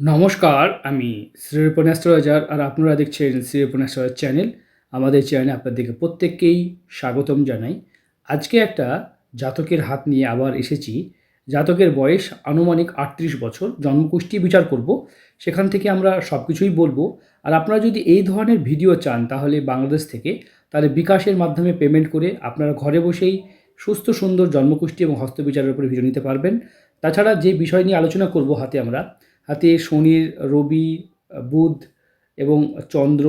নমস্কার, আমি শ্রীরূপন অ্যাস্ট্রোলজার আর আপনারা দেখছেন শ্রীরূপন অ্যাস্ট্রোলজার চ্যানেল। আমাদের চ্যানেলে আপনাদেরকে প্রত্যেককেই স্বাগতম জানাই। আজকে একটা জাতকের হাত নিয়ে আবার এসেছি। জাতকের বয়স আনুমানিক আটত্রিশ বছর। জন্মকুষ্টি বিচার করব। সেখান থেকে আমরা সব কিছুই বলব। আর আপনারা যদি এই ধরনের ভিডিও চান, তাহলে বাংলাদেশ থেকে তাহলে বিকাশের মাধ্যমে পেমেন্ট করে আপনারা ঘরে বসেই সুস্থ, সুন্দর জন্মকুষ্টি এবং হস্তবিচারের উপরে ভিডিও নিতে পারবেন। তাছাড়া যে বিষয় নিয়ে আলোচনা করব হাতে আমরা হাতে শনির রবি, বুধ এবং চন্দ্র,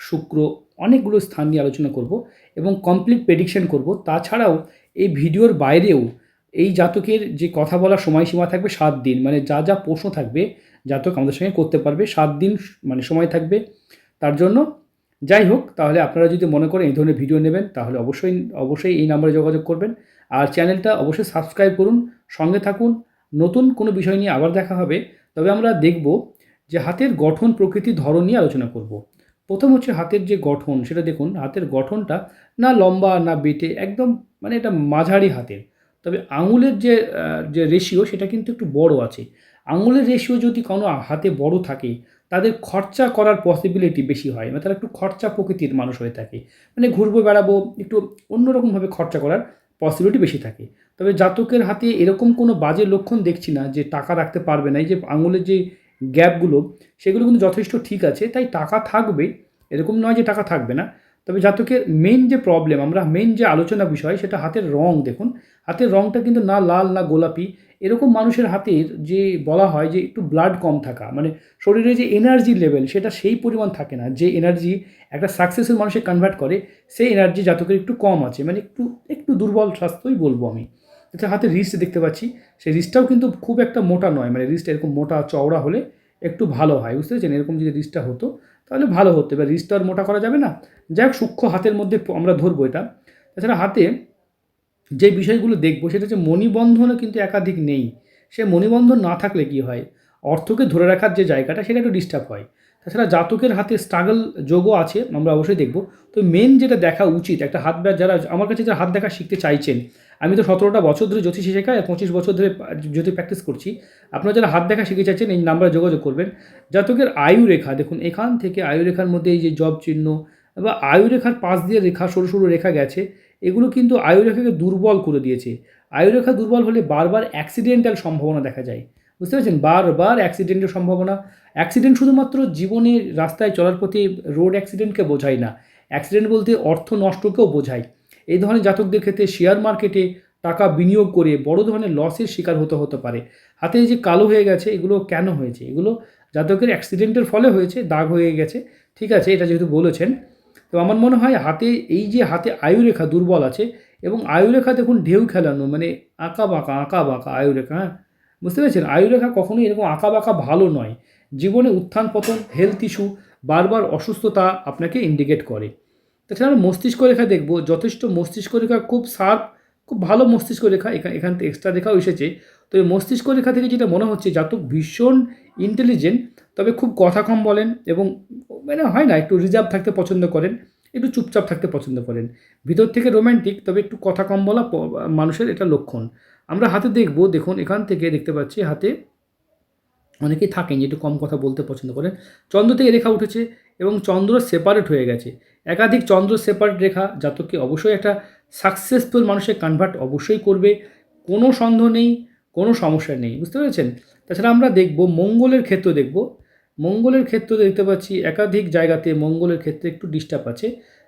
শুক্র অনেকগুলো স্থান নিয়ে আলোচনা করব এবং কমপ্লিট প্রেডিকশন করব। তাছাড়াও এই ভিডিওর বাইরেও এই জাতকের যে কথা বলার সময়সীমা থাকবে সাত দিন মানে যা যা প্রশ্ন থাকবে জাতক আমাদের সঙ্গে করতে পারবে, সাত দিন মানে সময় থাকবে তার জন্য। যাই হোক, তাহলে আপনারা যদি মনে করেন এই ধরনের ভিডিও নেবেন, তাহলে অবশ্যই অবশ্যই এই নাম্বারে যোগাযোগ করবেন। আর চ্যানেলটা অবশ্যই সাবস্ক্রাইব করুন, সঙ্গে থাকুন। নতুন কোনো বিষয় নিয়ে আবার দেখা হবে। তবে আমরা দেখব যে হাতের গঠন প্রকৃতি ধরন নিয়ে আলোচনা করব। প্রথম হচ্ছে হাতের যে গঠন, সেটা দেখুন, হাতের গঠনটা না লম্বা, না বেটে, একদম মানে এটা মাঝারি হাতের। তবে আঙুলের যে যে রেশিও সেটা কিন্তু একটু বড় আছে। আঙুলের রেশিও যদি কোনো হাতে বড় থাকে, তাদের খরচা করার পসিবিলিটি বেশি হয় মানে তারা একটু খরচা প্রকৃতির মানুষ হয়ে থাকে। মানে ঘুরবো, বেড়াবো, একটু অন্যরকমভাবে খরচা করার পসিবিলিটি বেশি থাকে। তবে জাতকের হাতে এরকম কোনো বাজে লক্ষণ দেখছি না যে টাকা রাখতে পারবে না। এই যে আঙুলের যে গ্যাপগুলো সেগুলো কিন্তু যথেষ্ট ঠিক আছে, তাই টাকা থাকবে। এরকম নয় যে টাকা থাকবে না। তবে জাতকের মেন যে প্রবলেম আমরা মেন যে আলোচনা বিষয়, সেটা হাতের রং দেখুন। হাতের রংটা কিন্তু না লাল, না গোলাপি, এরকম মানুষের হাতের যে বলা হয় যে একটু ব্লাড কম থাকা মানে শরীরে যে এনার্জি লেভেল সেটা সেই পরিমাণ থাকে না। যে এনার্জি একটা সাকসেসফুল মানুষে কনভার্ট করে, সেই এনার্জি জাতকের একটু কম আছে। মানে একটু একটু দুর্বল স্বাস্থ্যই বলব আমি। এটা হাতের রিস্ট দেখতে পাচ্ছি, সেই রিস্টটাও কিন্তু খুব একটা মোটা নয়। মানে রিস্ট এরকম মোটা চওড়া হলে একটু ভালো হয়, বুঝতে পেরেছেন? এরকম যদি রিস্টটা হতো তাহলে ভালো হতো। এবার রিস্টটা আর মোটা করা যাবে না। যাই হোক সূক্ষ্ম হাতের মধ্যে আমরা ধরবো এটা। তাছাড়া হাতে যে বিষয়গুলো দেখব, সেটা হচ্ছে মণিবন্ধনও কিন্তু একাধিক নেই। সে মণিবন্ধন না থাকলে কি হয়? অর্থকে ধরে রাখার যে জায়গাটা, সেটা একটু ডিস্টার্ব হয়। তাছাড়া জাতকের হাতে স্ট্রাগল যোগও আছে, আমরা অবশ্যই দেখব। তো মেন যেটা দেখা উচিত, একটা হাত যারা, আমার কাছে যারা হাত দেখা শিখতে চাইছেন আমি তো সতেরোটা বছর ধরে জ্যোতিষী আর পঁচিশ বছর ধরে জ্যোতি প্র্যাকটিস করছি। আপনারা যারা হাত দেখা শিখে চাইছেন এই নাম্বারে যোগাযোগ করবেন। জাতকের আয়ু রেখা, দেখুন, এখান থেকে আয়ু রেখার মধ্যে এই যে জব চিহ্ন বা আয়ু রেখার পাশ দিয়ে রেখা, সরু সরু রেখা গেছে, এগুলো কিন্তু আয়ু রেখাকে দুর্বল করে দিয়েছে। আয়ু রেখা দুর্বল হলে বারবার অ্যাক্সিডেন্টাল সম্ভাবনা দেখা যায়। বুঝতে পারছেন? বারবার অ্যাক্সিডেন্টের সম্ভাবনা। অ্যাক্সিডেন্ট শুধুমাত্র জীবনে রাস্তায় চলার প্রতি রোড অ্যাক্সিডেন্টকে বোঝায় না। অ্যাক্সিডেন্ট বলতে অর্থ নষ্টকেও বোঝায়। এই ধরনের জাতকদের ক্ষেত্রে শেয়ার মার্কেটে টাকা বিনিয়োগ করে বড় ধরনের লসের শিকার হতে হতে পারে। হাতে যে কালো হয়ে গেছে, এগুলো কেন হয়েছে? এগুলো জাতকের অ্যাক্সিডেন্টের ফলে হয়েছে, দাগ হয়ে গেছে। ঠিক আছে, এটা যেহেতু বলেছেন। তো আমার মনে হয় হাতে, এই যে হাতে আয়ুরেখা দুর্বল আছে এবং আয়ুরেখা দেখুন ঢেউ খেলানো মানে আঁকা বাঁকা আঁকা বাঁকা আয়ুরেখা হ্যাঁ? বুঝতে পেরেছেন? আয়ুরেখা কখনোই এরকম আঁকা বাঁকা ভালো নয়। জীবনে উত্থান পতন হেলথ ইস্যু বারবার অসুস্থতা আপনাকে ইন্ডিকেট করে। তাছাড়া আমরা মস্তিষ্ক রেখা দেখব, যথেষ্ট মস্তিষ্ক রেখা, খুব শার্প, খুব ভালো মস্তিষ্ক রেখা এখান এখান থেকে এক্সট্রা রেখাও এসেছে। তো এই মস্তিষ্ক রেখা থেকে যেটা মনে হচ্ছে জাতক ভীষণ ইন্টেলিজেন্ট তবে খুব কথা কম বলেন এবং মানে হয় না, একটু রিজার্ভ থাকতে পছন্দ করেন, একটু চুপচাপ থাকতে পছন্দ করেন। ভিতর থেকে রোম্যান্টিক তবে একটু কথা কম বলা মানুষের এটা লক্ষণ। আমরা হাতে দেখব, দেখুন, এখান থেকে দেখতে পাচ্ছি, হাতে অনেকেই থাকেন যে একটু কম কথা বলতে পছন্দ করেন। চন্দ্র থেকে রেখা উঠেছে এবং চন্দ্র সেপারেট হয়ে গেছে। একাধিক চন্দ্র সেপারেট রেখা জাতককে অবশ্যই একটা সাকসেসফুল মানুষের কনভার্ট অবশ্যই করবে। কোনো সন্দেহ নেই, কোনো সমস্যা নেই, বুঝতে পেরেছেন? তাছাড়া আমরা দেখব মঙ্গলের ক্ষেত্র দেখব। মঙ্গলের ক্ষেত্রে দেখতে পাচ্ছি, একাধিক জায়গাতে মঙ্গলের ক্ষেত্রে একটু ডিস্টার্ব আছে।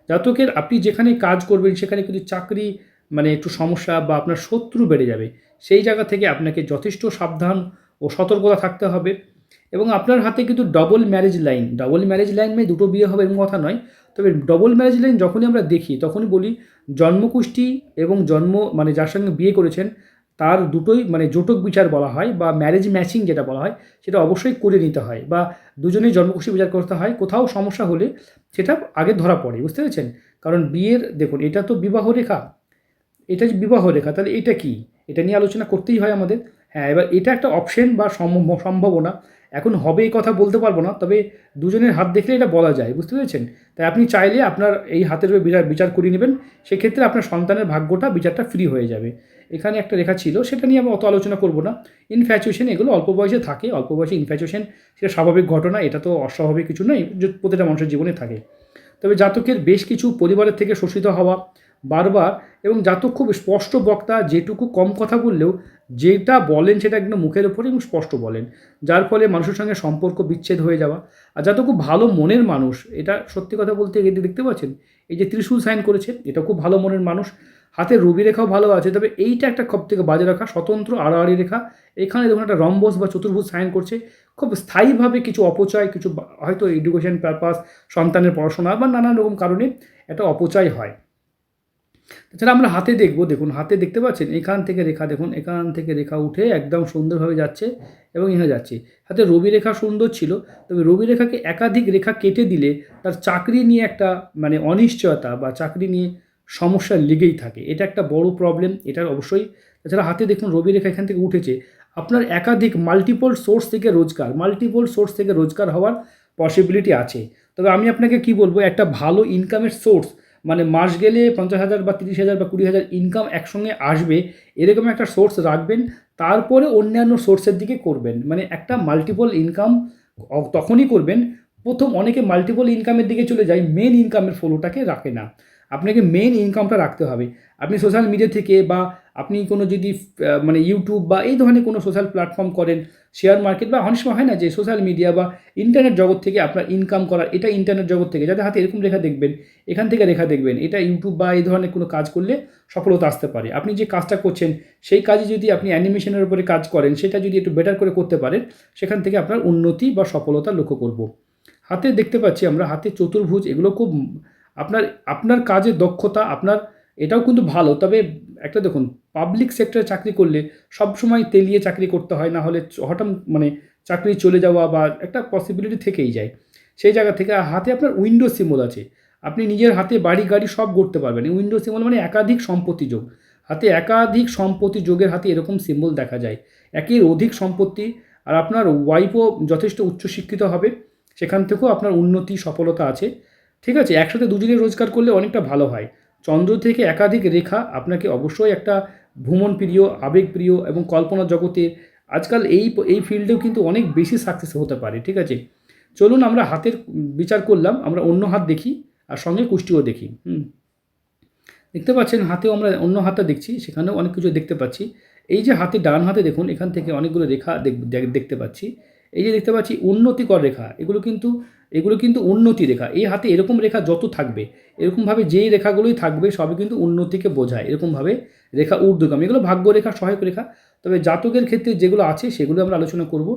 জাতকের আপনি যেখানে কাজ করবেন, সেখানে কিন্তু চাকরি মানে একটু সমস্যা বা আপনার শত্রু বেড়ে যাবে। সেই জায়গা থেকে আপনাকে যথেষ্ট সাবধান ও সতর্কতা থাকতে হবে। এবং আপনার হাতে কিন্তু double marriage line double marriage line মানে দুটো বিয়ে হবে এরকম কথা নয়। তবে ডবল ম্যারেজ লাইন যখনই আমরা দেখি, তখনই বলি জন্মকুষ্টি এবং জন্ম মানে যার সঙ্গে বিয়ে করেছেন, তার দুটোই মানে জোটক বিচার বলা হয় বা ম্যারেজ ম্যাচিং যেটা বলা হয়, সেটা অবশ্যই করে নিতে হয় বা দুজনেই জন্মকুষ্টি বিচার করতে হয়। কোথাও সমস্যা হলে সেটা আগে ধরা পড়ে, বুঝতে পেরেছেন? কারণ বিয়ের, দেখুন, এটা তো বিবাহ রেখা। এটা যে বিবাহ রেখা, তাহলে এটা কি? এটা নিয়ে আলোচনা করতেই হয় আমাদের। হ্যাঁ এবার এটা একটা অপশন বা সম্ভ- সম্ভাবনা। এখন হবে এই কথা বলতে পারব না, তবে দুজনের হাত দেখলে এটা বলা যায়, বুঝতে পেরেছেন? তাই আপনি চাইলে আপনার এই হাতের বিচার বিচার করিয়ে নেবেন, সেক্ষেত্রে আপনার সন্তানের ভাগ্যটা, বিচারটা ফ্রি হয়ে যাবে। এখানে একটা রেখা ছিল, সেটা নিয়ে আমি অত আলোচনা করব না। ইনফ্যাচুয়েশন এগুলো অল্প বয়সে থাকে, অল্প বয়সে ইনফ্যাচুয়েশন সেটা স্বাভাবিক ঘটনা, এটা তো অস্বাভাবিক কিছু নয় প্রতিটা মানুষের জীবনে থাকে। তবে জাতকের বেশ কিছু পরিবারের থেকে শোষিত হওয়া বারবার এবং জাতক খুব স্পষ্ট বক্তা, যেটুকু কম কথা বললেও যেটা বলেন সেটা একদম মুখের ওপরে এবং স্পষ্ট বলেন। যার ফলে মানুষের সঙ্গে সম্পর্ক বিচ্ছেদ হয়ে যাওয়া। আর জাতক খুব ভালো মনের মানুষ, এটা সত্যি কথা বলতে এই দেখতে পাচ্ছেন? এই যে ত্রিশূল সাইন করেছে এটা খুব ভালো মনের মানুষ। হাতে রবি রেখাও ভালো আছে, তবে এইটা একটা সব থেকে বাজে রাখা, স্বতন্ত্র আড়াআড়ি রেখা। এখানে দেখুন একটা রম্বস বা চতুর্ভুজ সাইন করছে। খুব স্থায়ীভাবে কিছু অপচয়, কিছু হয়তো এডুকেশন পারপাস সন্তানের পড়াশোনা বা নানান রকম কারণে একটা অপচয় হয়। তাছাড়া আমরা হাতে দেখব, দেখুন, হাতে দেখতে পাচ্ছেন, এখান থেকে রেখা, দেখুন, এখান থেকে রেখা উঠে একদম সুন্দরভাবে যাচ্ছে এবং এখানে যাচ্ছে। হাতে রবি রেখা সুন্দর ছিল, তবে রবি রেখাকে একাধিক রেখা কেটে দিলে তার চাকরি নিয়ে একটা মানে অনিশ্চয়তা বা চাকরি নিয়ে সমস্যা লেগেই থাকে। এটা একটা বড় প্রবলেম এটার অবশ্যই। তাছাড়া হাতে দেখুন, রবি রেখা এখান থেকে উঠেছে। আপনার একাধিক মাল্টিপল সোর্স থেকে রোজগার মাল্টিপল সোর্স থেকে রোজগার হওয়ার পসিবিলিটি আছে। তবে আমি আপনাকে কি বলব, একটা ভালো ইনকামের সোর্স মানে মাস গেলে পঞ্চাশ হাজার বা তিরিশ হাজার বা কুড়ি হাজার ইনকাম একসঙ্গে আসবে, এরকম একটা সোর্স রাখবেন, তারপরে অন্যান্য সোর্সের দিকে করবেন। মানে একটা মাল্টিপল ইনকাম তখনই করবেন, প্রথম অনেকে মাল্টিপল ইনকামের দিকে চলে যায় মেন ইনকামের ফলোটাকে রাখে না। আপনাকে মেন ইনকামটা রাখতে হবে। আপনি সোশ্যাল মিডিয়া থেকে বা আপনি কোনো যদি মানে ইউটিউব বা এই ধরনের কোনো সোশ্যাল প্ল্যাটফর্ম করেন শেয়ার মার্কেট বা অনেক সময় হয় না যে সোশ্যাল মিডিয়া বা ইন্টারনেট জগৎ থেকে আপনার ইনকাম করার, এটা ইন্টারনেট জগৎ থেকে, যাদের হাতে এরকম রেখা দেখবেন, এখান থেকে রেখা দেখবেন, এটা ইউটিউব বা এই ধরনের কোনো কাজ করলে সফলতা আসতে পারে। আপনি যে কাজটা করছেন, সেই কাজে যদি আপনি অ্যানিমেশনের উপরে কাজ করেন, সেটা যদি একটু বেটার করে করতে পারেন, সেখান থেকে আপনার উন্নতি বা সফলতা লক্ষ্য করব। হাতে দেখতে পাচ্ছি আমরা, হাতে চতুর্ভুজ, এগুলো খুব আপনার আপনার কাজের দক্ষতা, আপনার, এটাও কিন্তু ভালো। তবে একটা দেখুন পাবলিক সেক্টরে চাকরি করলে সবসময় তেলিয়ে চাকরি করতে হয় না হলে হঠাৎ মানে চাকরি চলে যাওয়া বা একটা পসিবিলিটি থেকেই যায়। সেই জায়গা থেকে হাতে আপনার উইন্ডো সিম্বল আছে। আপনি নিজের হাতে বাড়ি, গাড়ি সব করতে পারবেন। উইন্ডো সিম্বল মানে একাধিক সম্পত্তি যোগ। হাতে একাধিক সম্পত্তি যোগের হাতে এরকম সিম্বল দেখা যায়। একের অধিক সম্পত্তি আর আপনার ওয়াইফও যথেষ্ট উচ্চশিক্ষিত হবে। সেখান থেকেও আপনার উন্নতি, সফলতা আছে। ঠিক আছে, একসাথে দুজনে রোজগার করলে অনেকটা ভালো হয়। চন্দ্র থেকে একাধিক রেখা আপনাকে অবশ্যই একটা ভ্রমণ প্রিয় আবেগপ্রিয় এবং কল্পনা জগতে আজকাল এই এই ফিল্ডেও কিন্তু অনেক বেশি সাকসেস হতে পারে, ঠিক আছে? চলুন আমরা হাতের বিচার করলাম, আমরা অন্য হাত দেখি আর সঙ্গে কুষ্টিও দেখি, হুম। দেখতে পাচ্ছেন, হাতেও আমরা অন্য হাতটা দেখছি, সেখানেও অনেক কিছু দেখতে পাচ্ছি। এই যে হাতে, ডান হাতে দেখুন, এখান থেকে অনেকগুলো রেখা দেখ- দেখ- দেখতে পাচ্ছি। এই যে দেখতে পাচ্ছি, উন্নতিকর রেখা, এগুলো কিন্তু এগুলো কিন্তু উন্নতি রেখা। এই হাতে এরকম রেখা যত থাকবে, এরকমভাবে যেই রেখাগুলোই থাকবে, সবই কিন্তু উন্নতিকে বোঝায়। এরকমভাবে রেখা ঊর্ধ্বগামী, এগুলো ভাগ্য রেখা সহায়ক রেখা। তবে জাতকের ক্ষেত্রে যেগুলো আছে, সেগুলো আমরা আলোচনা করব।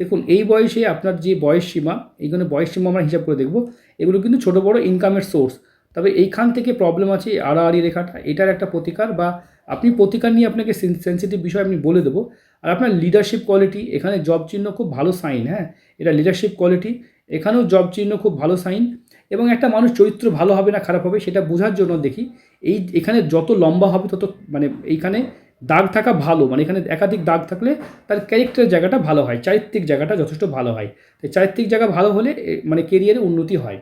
দেখুন, এই বয়সে আপনার যে বয়স সীমা, এইখানে বয়স সীমা আমরা হিসাব করে দেখব। এগুলো কিন্তু ছোটো বড় ইনকামের সোর্স তবে এইখান থেকে প্রবলেম আছে আড়াআড়ি রেখাটা। এটার একটা প্রতিকার বা আপনি প্রতিকার নিয়ে আপনাকে সেন্সিটিভ বিষয় আমি বলে দেবো। আর আপনার লিডারশিপ কোয়ালিটি এখানে জব চিহ্ন খুব ভালো সাইন হ্যাঁ? এটা লিডারশিপ কোয়ালিটি এখানেও জব চিহ্ন খুব ভালো সাইন এবং একটা মানুষ চরিত্র ভালো হবে না খারাপ হবে সেটা বোঝার জন্য দেখি। এই এখানে যত লম্বা হবে তত মানে এইখানে দাগ থাকা ভালো মানে এখানে একাধিক দাগ থাকলে তার ক্যারেক্টার জায়গাটা ভালো হয়, চারিত্রিক জায়গাটা যথেষ্ট ভালো হয়। তাই চারিত্রিক জায়গা ভালো হলে মানে কেরিয়ারে উন্নতি হয়।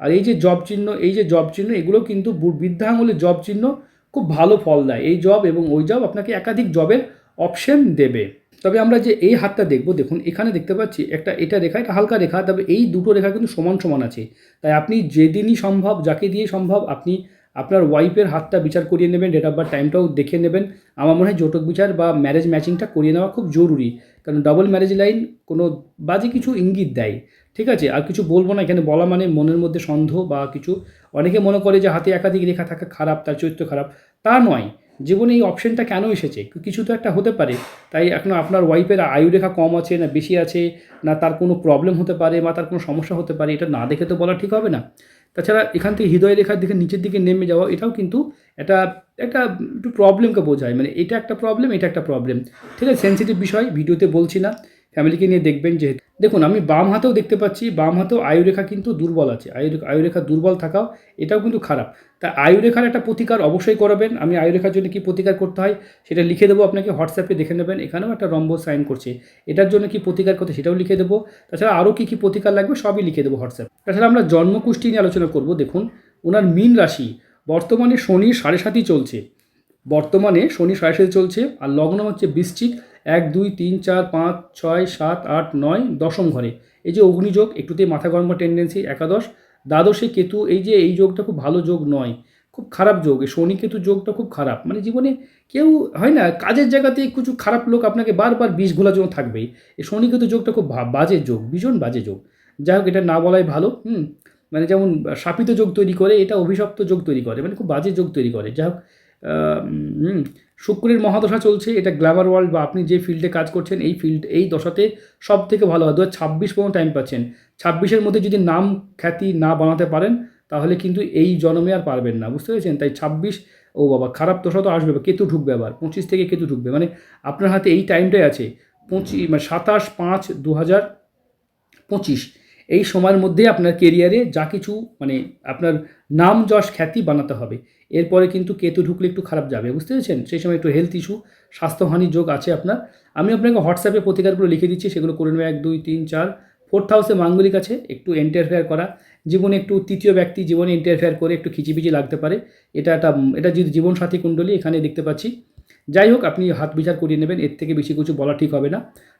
আর এই যে জব চিহ্ন, এই যে জব চিহ্ন এগুলো কিন্তু বৃদ্ধা আঙুলের জব চিহ্ন খুব ভালো ফল দেয়। এই জব এবং ওই জব আপনাকে একাধিক জবের অপশন দেবে। তবে আমরা যে এই হাতটা দেখব, দেখুন, এখানে দেখতে পাচ্ছি একটা এটা রেখা, এটা হালকা রেখা, তবে এই দুটো রেখা কিন্তু সমান সমান আছে। তাই আপনি যেদিনই সম্ভব, যাকে দিয়ে সম্ভব, আপনি আপনার ওয়াইফের হাতটা বিচার করিয়ে নেবেন ডেট অফ বার্থ টাইমটাও দেখে নেবেন। আমার মনে হয় জোটক বিচার বা ম্যারেজ ম্যাচিংটা করিয়ে নেওয়া খুব জরুরি, কারণ ডাবল ম্যারেজ লাইন কোনো বাজে কিছু ইঙ্গিত দেয়। ঠিক আছে? আর কিছু বলব না, এখানে বলা মানে মনের মধ্যে সন্দেহ বা কিছু। অনেকে মনে করে যে হাতে একাধিক রেখা থাকা খারাপ, তার চরিত্র খারাপ, তা নয়। জীবনে এই অপশনটা কেন এসেছে? কিছু তো একটা হতে পারে। তাই এখন আপনার ওয়াইফের আয়ু রেখা কম আছে না বেশি আছে, না তার কোনো প্রবলেম হতে পারে বা তার কোনো সমস্যা হতে পারে, এটা না দেখে তো বলা ঠিক হবে না। তাছাড়া এখান থেকে হৃদয় রেখার দিকে, নিচের দিকে নেমে যাওয়া, এটাও কিন্তু একটা একটা একটু প্রবলেমকে বোঝায়। মানে এটা একটা প্রবলেম এটা একটা প্রবলেম ঠিক আছে সেন্সিটিভ বিষয়, ভিডিওতে বলছি না। ফ্যামিলিকে নিয়ে দেখবেন যে, দেখুন, আমি বাম হাতেও দেখতে পাচ্ছি, বাম হাতেও আয়ুরেখা কিন্তু দুর্বল আছে। আয়ু আয়ুরেখা দুর্বল থাকাও, এটাও কিন্তু খারাপ। তা আয়ুরেখার একটা প্রতিকার অবশ্যই করাবেন। আমি আয়ুরেখার জন্য কী প্রতিকার করতে হয়, সেটা লিখে দেবো আপনাকে হোয়াটসঅ্যাপে দেখে নেবেন। এখানেও একটা রম্ব সাইন করছে। এটার জন্য কি প্রতিকার করতে সেটাও লিখে দেবো। তাছাড়া আরও কী কী প্রতিকার লাগবে, সবই লিখে দেবো হোয়াটসঅ্যাপ তাছাড়া আমরা জন্মকুষ্টি নিয়ে আলোচনা করব, দেখুন। ওনার মীন রাশি, বর্তমানে শনি সাড়ে সাতই চলছে। বর্তমানে শনি সরাসরি চলছে, আর লগ্ন হচ্ছে বৃশ্চিক। এক, দুই, তিন, চার, পাঁচ, ছয়, সাত, আট, নয় দশম ঘরে। এই যে অগ্নিযোগ, একটুতেই মাথা গরম টেন্ডেন্সি একাদশ। দ্বাদশে কেতু, এই যে এই যোগটা খুব ভালো যোগ নয়, খুব খারাপ যোগ। এই শনি কেতু যোগটা খুব খারাপ। মানে জীবনে কেউ, হয় না, কাজের জায়গাতে কিছু খারাপ লোক আপনাকে বারবার বিষ ঘোলার জন্য থাকবেই। এই শনি কেতু যোগটা খুব বাজে যোগ, ভীষণ বাজে যোগ। যাই হোক, এটা না বলাই ভালো, হুম? মানে যেমন শাপিত যোগ তৈরি করে, এটা অভিশপ্ত যোগ তৈরি করে মানে খুব বাজে যোগ তৈরি করে। যাই হোক শুক্রের মহাদশা চলছে, এটা গ্ল্যামার ওয়ার্ল্ড বা আপনি যে ফিল্ডে কাজ করছেন, এই ফিল্ড, এই দশাতে সব থেকে ভালো হয়। দু ছাব্বিশ পর্যন্ত টাইম পাচ্ছেন। ছাব্বিশের মধ্যে যদি নাম খ্যাতি না বানাতে পারেন, তাহলে কিন্তু এই জন্মে আর পারবেন না, বুঝতে পেরেছেন? তাই ছাব্বিশ, ও বাবা, খারাপ দশা তো আসবে, কেতু ঢুকবে আবার, পঁচিশ থেকে কেতু ঢুকবে। মানে আপনার হাতে এই টাইমটাই আছে পঁচিশ মানে সাতাশ পাঁচ দু হাজার পঁচিশ। এই সময়ের মধ্যে আপনার কেরিয়ারে যা কিছু মানে আপনার নাম যশ খ্যাতি বানাতে হবে। এরপরে কিন্তু কেতু ঢুকলে একটু খারাপ যাবে, বুঝতে পেরেছেন? সেই সময় একটু হেলথ ইস্যু স্বাস্থ্যহানির যোগ আছে আপনার। আমি আপনাকে হোয়াটসঅ্যাপে প্রতিকারগুলো লিখে দিচ্ছি, সেগুলো করে নেবে এক, দুই, তিন, চার ফোর্থ হাউসে মাঙ্গলিক আছে, একটু ইন্টারফেয়ার করা। জীবনে একটু তৃতীয় ব্যক্তি জীবনে ইন্টারফেয়ার করে একটু খিচিপিচি লাগতে পারে। এটা একটা, এটা যদি জীবনসাথী কুণ্ডলী এখানে দেখতে পাচ্ছি। যাই হোক, আপনি হাত বিচার করিয়ে নেবেন, এর থেকে বেশি কিছু বলা ঠিক হবে না।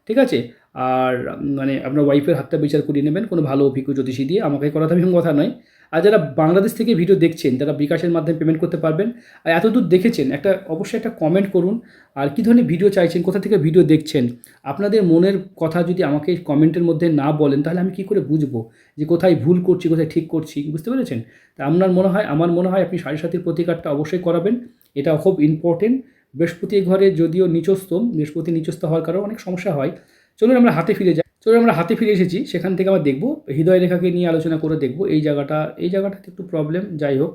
ঠিক আছে? আর মানে আপনার ওয়াইফের হাতটা বিচার করিয়ে নেবেন, কোনো ভালো অভিজ্ঞ জ্যোতিষী দিয়ে। আমাকে করাতে এরকম কথা নয়। আর যারা বাংলাদেশ থেকে ভিডিও দেখছেন, তারা বিকাশের মাধ্যমে পেমেন্ট করতে পারবেন। আর এতদূর দেখেছেন, একটা, অবশ্যই একটা কমেন্ট করুন। আর কী ধরনের ভিডিও চাইছেন, কোথা থেকে ভিডিও দেখছেন? আপনাদের মনের কথা যদি আমাকে কমেন্টের মধ্যে না বলেন, তাহলে আমি কী করে বুঝব যে কোথায় ভুল করছি, কোথায় ঠিক করছি? বুঝতে পেরেছেন? তা আপনার মনে হয়, আমার মনে হয় আপনি সাড়ে সাতির প্রতিকারটা অবশ্যই করাবেন। এটা খুব ইম্পর্টেন্ট বৃহস্পতি ঘরে যদিও নিচস্থ, বৃহস্পতি নিচস্থ হওয়ার কারণে অনেক সমস্যা হয়। চলুন আমরা হাতে ফিরে যাই। চলুন আমরা হাতে ফিরে এসেছি, সেখান থেকে আমরা দেখব হৃদয় রেখাকে নিয়ে আলোচনা করে দেখব। এই জায়গাটা, এই জায়গাটাতে একটু প্রবলেম যাই হোক,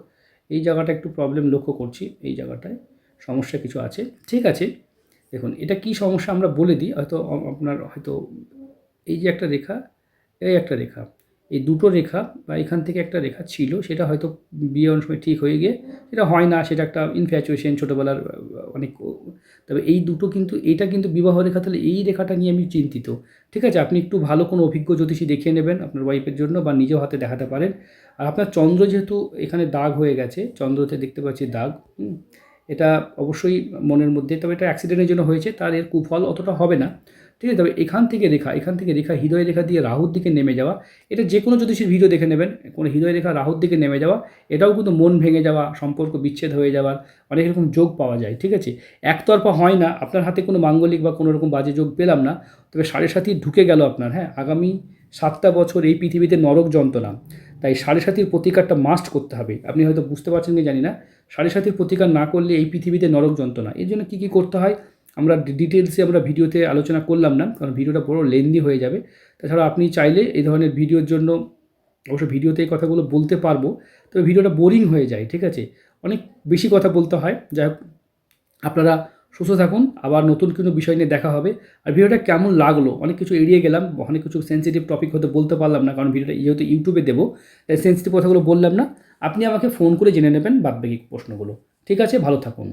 এই জায়গাটা একটু প্রবলেম লক্ষ্য করছি, এই জায়গাটায় সমস্যা কিছু আছে। ঠিক আছে, দেখুন, এটা কি সমস্যা আমরা বলে দিই, হয়তো আপনার হয়তো এই যে একটা রেখা, এই একটা রেখা, এই দুটো রেখা বা এখান থেকে একটা রেখা ছিল, সেটা হয়তো বিয়ে সময় ঠিক হয়ে গিয়ে, সেটা হয় না, সেটা একটা ইনফ্যাচুয়েশন ছোটোবেলার অনেক তবে এই দুটো কিন্তু এটা কিন্তু বিবাহ রেখা, তাহলে এই রেখাটা নিয়ে আমি চিন্তিত। ঠিক আছে? আপনি একটু ভালো কোনো অভিজ্ঞ জ্যোতিষী দেখিয়ে নেবেন আপনার ওয়াইফের জন্য বা নিজেও হাতে দেখাতে পারেন। আর আপনার চন্দ্র যেহেতু এখানে দাগ হয়ে গেছে, চন্দ্রতে দেখতে পাচ্ছি দাগ এটা অবশ্যই মনের মধ্যে, তবে এটা অ্যাক্সিডেন্টের জন্য হয়েছে, তার এর কুফল অতটা হবে না। ঠিক আছে? তবে এখান থেকে রেখা, এখান থেকে রেখা, হৃদয় রেখা দিয়ে রাহুর দিকে নেমে যাওয়া, এটা যে কোনো জ্যোতিষীর ভিডিও দেখে নেবেন, কোনো হৃদয় রেখা রাহুর দিকে নেমে যাওয়া, এটাও কিন্তু মন ভেঙে যাওয়া, সম্পর্ক বিচ্ছেদ হয়ে যাওয়ার অনেক রকম যোগ পাওয়া যায়, ঠিক আছে? একতরফা হয় না, আপনার হাতে কোনো মাঙ্গলিক বা কোনো রকম বাজে যোগ পেলাম না, তবে সাড়ে সাথী ঢুকে গেল আপনার হ্যাঁ? আগামী সাতটা বছর এই পৃথিবীতে নরক যন্ত্রণা, তাই সাড়ে সাথীর প্রতিকারটা মাস্ট করতে হবে। আপনি হয়তো বুঝতে পারছেন কি জানি না, সাড়ে সাথীর প্রতিকার না করলে এই পৃথিবীতে নরক যন্ত্রণা, এর জন্য কী কী করতে হয়? আমরা ডিটেলসে আমরা ভিডিওতে আলোচনা করলাম না, কারণ ভিডিওটা বড় লেন্দি হয়ে যাবে। তাছাড়া আপনি চাইলে এই ধরনের ভিডিওর জন্য অবশ্য ভিডিওতে এই কথাগুলো বলতে পারব, তবে ভিডিওটা বোরিং হয়ে যায়, ঠিক আছে? অনেক বেশি কথা বলতে হয়। যাই হোক, আপনারা সুস্থ থাকুন, আবার নতুন কোনো বিষয় নিয়ে দেখা হবে। আর ভিডিওটা কেমন লাগল? অনেক কিছু এড়িয়ে গেলাম, অনেক কিছু সেন্সিটিভ টপিক হয়তো বলতে পারলাম না, কারণ ভিডিওটা যেহেতু ইউটিউবে দেবো, তাই সেন্সিটিভ কথাগুলো বললাম না। আপনি আমাকে ফোন করে জেনে নেবেন বাদবাকি প্রশ্নগুলো, ঠিক আছে? ভালো থাকুন।